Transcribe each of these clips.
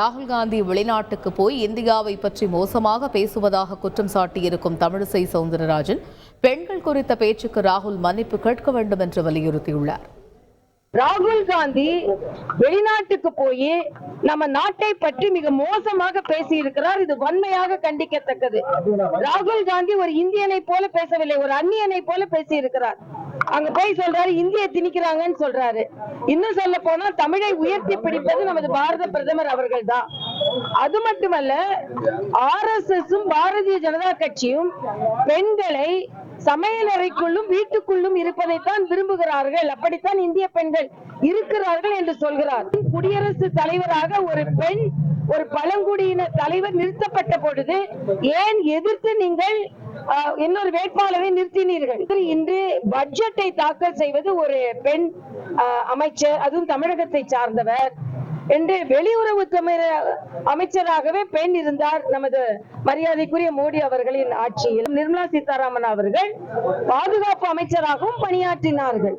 ராகுல் காந்தி வெளிநாட்டுக்கு போய் இந்தியாவை பற்றி மோசமாக பேசுவதாக குற்றம் சாட்டியிருக்கும் தமிழிசை சவுந்தரராஜன் பெண்கள் குறித்த பேச்சுக்கு ராகுல் மன்னிப்பு கேட்க வேண்டும் என்று வலியுறுத்தியுள்ளார். ராகுல் காந்தி வெளிநாட்டுக்கு போய் நம்ம நாட்டை பற்றி மிக மோசமாக பேசி இருக்கிறார் இது வன்மையாக கண்டிக்கத்தக்கது. ராகுல் காந்தி ஒரு இந்தியனை போல பேசவில்லை ஒரு அந்நியனை போல பேசி இருக்கிறார் அங்க போய் சொல்றாரு இந்திய திணிக்கிறாங்கன்னு சொல்றாரு. இன்னும் சொல்ல போனா தமிழை உயர்த்தி பிடிப்பது நமது பாரத பிரதமர் அவர்கள் தான் அது மட்டுமல்ல ஆர் எஸ் பாரதிய ஜனதா கட்சியும் பெண்களை சமையலறைக்குள்ளும் வீட்டுக்குள்ளும் இருப்பதைத்தான் விரும்புகிறார்கள். அப்படித்தான் இந்திய பெண்கள் இருக்கிறார்கள் என்று சொல்கிறார். குடியரசு தலைவராக ஒரு பெண் ஒரு பழங்குடியின தலைவர் நிறுத்தப்பட்ட பொழுது ஏன் எதிர்த்து நீங்கள் இன்னொரு வேட்பாளரை நிறுத்தினீர்கள். இன்று பட்ஜெட்டை தாக்கல் செய்வது ஒரு பெண் அமைச்சர் அதுவும் தமிழகத்தை சார்ந்தவர். என்று வெளியுறவு அமைச்சராகவே பெண் இருந்தார் நமது மரியாதைக்குரிய மோடி அவர்களின் ஆட்சியில். நிர்மலா சீதாராமன் அவர்கள் பாதுகாப்பு அமைச்சராகவும் பணியாற்றினார்கள்.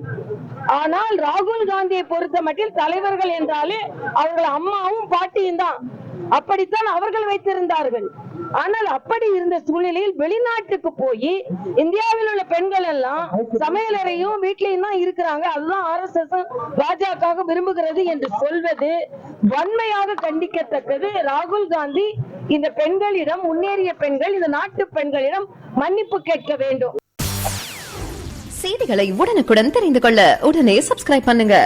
ஆனால் ராகுல் காந்தியை பொறுத்த மட்டில் தலைவர்கள் என்றாலே அவர்கள் அம்மாவும் பாட்டியும் தான். அப்படித்தான் அவர்கள் வைத்திருந்தார்கள். ஆனால் அப்படி இருந்த சூழ்நிலையில் வெளிநாட்டுக்கு போய் இந்தியாவில் உள்ள பெண்கள் எல்லாம் சமையலறையும் வீட்லயும் தான் இருக்கிறாங்க. அதுதான் ஆர் எஸ் எஸ் பாஜக விரும்புகிறது என்று சொல்வது வன்மையாக கண்டிக்கத்தக்கது. ராகுல் காந்தி இந்த பெண்களிடம் முன்னேறிய பெண்கள் இந்த நாட்டு பெண்களிடம் மன்னிப்பு கேட்க வேண்டும். செய்திகளை உடனுக்குடன் தெரிந்து கொள்ள உடனே சப்ஸ்கிரைப் பண்ணுங்க.